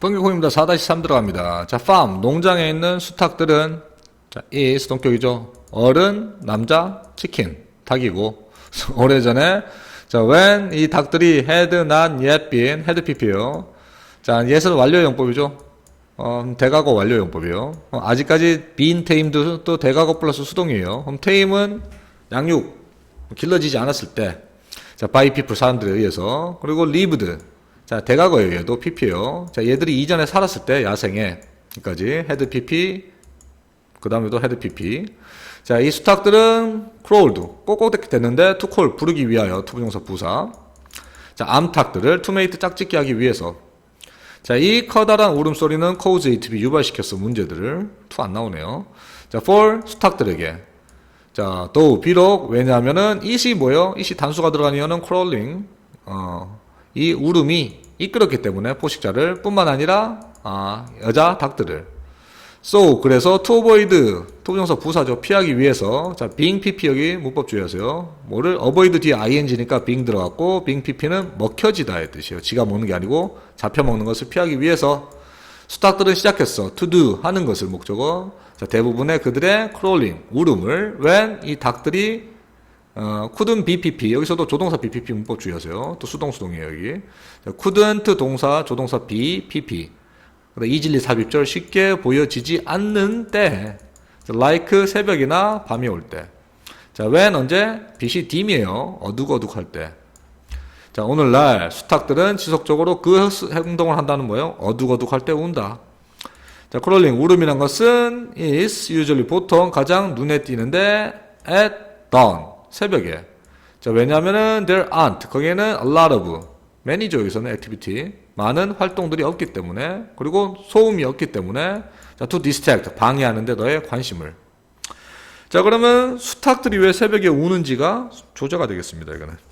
번개콩입니다. 4-3 들어갑니다. 자, farm, 농장에 있는 수탉들은, 자, is, 동격이죠. 어른, 남자, 치킨, 닭이고, 오래전에, 자, when 이 닭들이 had not yet been, had pp요. 자, yes은 완료용법이죠. 어, 대각어 완료용법이에요. 어, 아직까지 been tamed 또 대각어 플러스 수동이에요. 그럼 tame은 양육, 길러지지 않았을 때, 자, by people 사람들에 의해서, 그리고 lived, 자, 대각어예요. 얘도 pp예요. 자, 얘들이 이전에 살았을 때 야생에 여기까지 head pp 그 다음에도 head pp 자, 이 수탉들은 crawled 꼭꼭 됐는데 call 부르기 위하여 투부정사 부사 자, 암탉들을 to mate 짝짓기 하기 위해서 자, 이 커다란 울음소리는 to be 유발시켰어 문제들을 to 안 나오네요. 자, for 수탉들에게 자, 또 비록 왜냐하면은 it이 뭐예요? it이 단수가 들어간 이유는 crawling 어, 이 울음이 이끌었기 때문에 포식자를 뿐만 아니라 아, 여자 닭들을. So 그래서 to avoid 토부정사 부사죠. 피하기 위해서. 자 being pp 여기 문법 주의하세요. 뭐를 avoid 뒤에 ing니까 being 들어갔고 being pp는 먹혀지다의 뜻이에요. 지가 먹는 게 아니고 잡혀 먹는 것을 피하기 위해서. 수탉들은 시작했어. to do 하는 것을 목적어. 자 대부분의 그들의 crawling 울음을 when 이 닭들이 어, couldn't BPP 여기서도 조동사 BPP 문법 주의하세요. 또 수동 수동이에요 여기. 자, couldn't 동사 조동사 B PP. 그다음 이질리 삽입절 쉽게 보여지지 않는 때. 자, like 새벽이나 밤이 올 때. 자, when 언제? 빛이 딤이에요. 어둑어둑할 때. 자, 오늘날 수탉들은 지속적으로 그 스- 행동을 한다는 뭐예요? 어둑어둑할 때 운다. 자, 크롤링 울음이란 것은 is usually 보통 가장 눈에 띄는데 at dawn 새벽에. 자, 왜냐하면은 there aren't 거기에는 a lot of many죠 여기서는 activity 많은 활동들이 없기 때문에 그리고 소음이 없기 때문에 자, to distract 방해하는데 너의 관심을. 자, 그러면 수탉들이 왜 새벽에 우는지가 조제가 되겠습니다. 이거는.